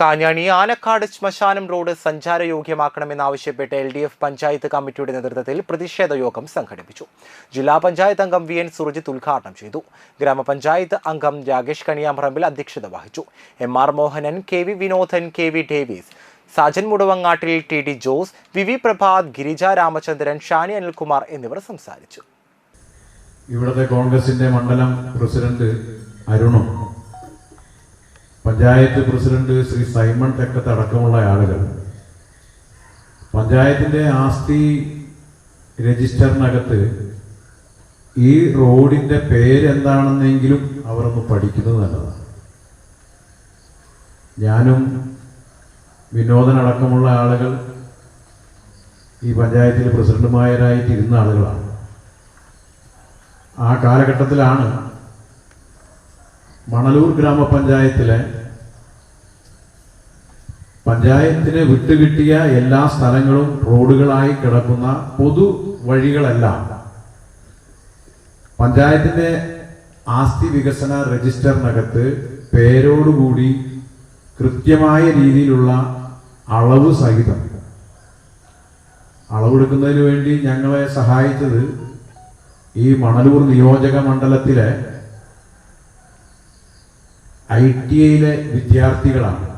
കാഞ്ഞാണി ആനക്കാട് ശ്മശാനം റോഡ് സഞ്ചാരയോഗ്യമാക്കണമെന്നാവശ്യപ്പെട്ട് L D F panchayat കമ്മിറ്റിയുടെ നേതൃത്വത്തിൽ പ്രതിഷേധ യോഗം സംഘടിപ്പിച്ചു. ജില്ലാ പഞ്ചായത്ത് അംഗം വി എൻ സുർജിത്ത് ഉദ്ഘാടനം ചെയ്തു. ഗ്രാമപഞ്ചായത്ത് അംഗം രാകേഷ് കണിയാമ്പറമ്പിൽ അധ്യക്ഷത വഹിച്ചു. M R Mohanan K V Vinodan K V Davis Sajan Mudavangattil T D Jose V V Prabhath Girija Ramachandran Shani Anilkumar എന്നിവർ സംസാരിച്ചു. ഇവിടുത്തെ കോൺഗ്രസിന്റെ മണ്ഡലം പ്രസിഡന്റ് അരുണും പഞ്ചായത്ത് പ്രസിഡന്റ് ശ്രീ സൈമൺ തെക്കത്ത് അടക്കമുള്ള ആളുകൾ. പഞ്ചായത്തിന്റെ ആസ്തി രജിസ്റ്ററിനകത്ത് ഈ റോഡിന്റെ പേരെന്താണെന്നെങ്കിലും അവർ ഒന്ന് പഠിക്കുന്നത് നല്ലതാണ്. ഞാനും വിനോദനടക്കമുള്ള ആളുകൾ ഈ പഞ്ചായത്തിലെ പ്രസിഡന്റുമാരായിട്ട് ഇരുന്ന ആളുകളാണ്. ആ കാലഘട്ടത്തിലാണ് മണലൂർ ഗ്രാമപഞ്ചായത്തിലെ പഞ്ചായത്തിന് വിട്ടുകിട്ടിയ എല്ലാ സ്ഥലങ്ങളും റോഡുകളായി കിടക്കുന്ന പൊതു വഴികളെല്ലാം. പഞ്ചായത്തിന്റെ ആസ്തി വികസന രജിസ്റ്ററിനകത്ത് പേരോടുകൂടി കൃത്യമായ രീതിയിലുള്ള അളവ് സഹിതം. അളവെടുക്കുന്നതിന് വേണ്ടി ഞങ്ങളെ സഹായിച്ചത് ഈ മണലൂർ നിയോജക മണ്ഡലത്തിലെ ഐ ടി ഐയിലെ വിദ്യാർത്ഥികളാണ്.